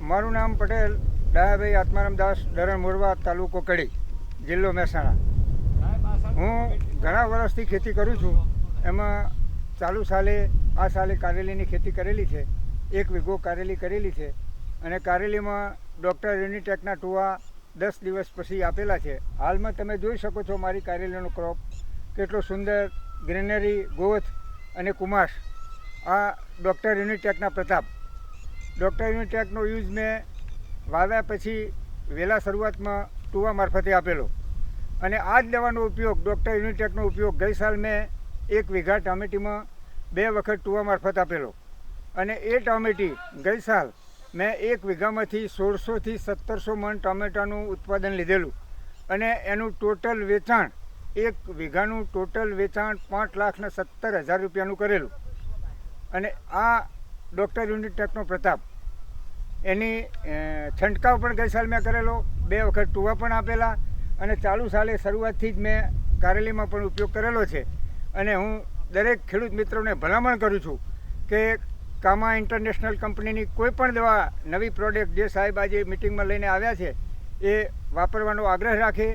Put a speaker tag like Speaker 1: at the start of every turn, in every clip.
Speaker 1: મારું નામ પટેલ, ડાયાભાઈ આત્મારામ દાસ, દરણ મોરવા, તાલુકો કડી, જિલ્લો મહેસાણા. હું ઘણા વર્ષથી ખેતી કરું છું. એમાં ચાલુ સાલે, આ સાલે કારેલીની ખેતી કરેલી છે. એક વીઘો કારેલી કરેલી છે. અને કારેલીમાં ડૉક્ટર યુનિટેકના ટુવા દસ દિવસ પછી આપેલા છે. હાલમાં તમે જોઈ શકો છો મારી કારેલીનો ક્રોપ, કેટલો સુંદર ગ્રીનરી ગોથ અને કુમાશ. આ ડૉક્ટર યુનિટેકના પ્રતાપ. ડૉક્ટર યુનિટેકનો યુઝ મેં વાવ્યા પછી વહેલા શરૂઆતમાં ટુવા મારફતે આપેલો. અને આ જ દવાનો ઉપયોગ ડૉક્ટર યુનિટેકનો ઉપયોગ ગઈ સાલ મેં એક વીઘા ટામેટીમાં બે વખત ટુવા મારફત આપેલો. અને એ ટામેટી ગઈ સાલ મેં એક વીઘામાંથી સોળસોથી સત્તરસો મણ ટામેટાનું ઉત્પાદન લીધેલું. અને એનું ટોટલ વેચાણ એક વીઘાનું ટોટલ વેચાણ પાંચ લાખના સત્તર હજાર રૂપિયાનું કરેલું. અને આ ડૉક્ટર યુનિટેકનો પ્રતાપ એની છંટકાવ પણ ગઈ સાલ મેં કરેલો. બે વખત ટુવા પણ આપેલા અને ચાલુ સાલે શરૂઆતથી જ મેં કારેલીમાં પણ ઉપયોગ કરેલો છે. અને હું દરેક ખેડૂત મિત્રોને ભલામણ કરું છું કે કામા ઇન્ટરનેશનલ કંપનીની કોઈ પણ દવા નવી પ્રોડક્ટ જે સાહેબ આજે મિટિંગમાં લઈને આવ્યા છે, એ વાપરવાનો આગ્રહ રાખે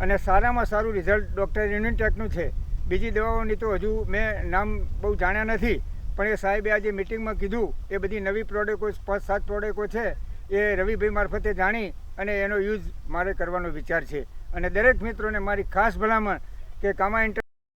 Speaker 1: અને સારામાં સારું રિઝલ્ટ ડૉક્ટર યુનિટેકનું છે. બીજી દવાઓની તો હજુ મેં નામ બહુ જાણ્યા નથી. પણ એ સાહેબે આજે મિટિંગમાં કીધું, એ બધી નવી પ્રોડક્ટો પાંચ સાત પ્રોડક્ટો છે, એ રવિભાઈ મારફતે જાણી અને એનો યુઝ મારે કરવાનો વિચાર છે. અને દરેક મિત્રોને મારી ખાસ ભલામણ કે કામા ઇન્ટર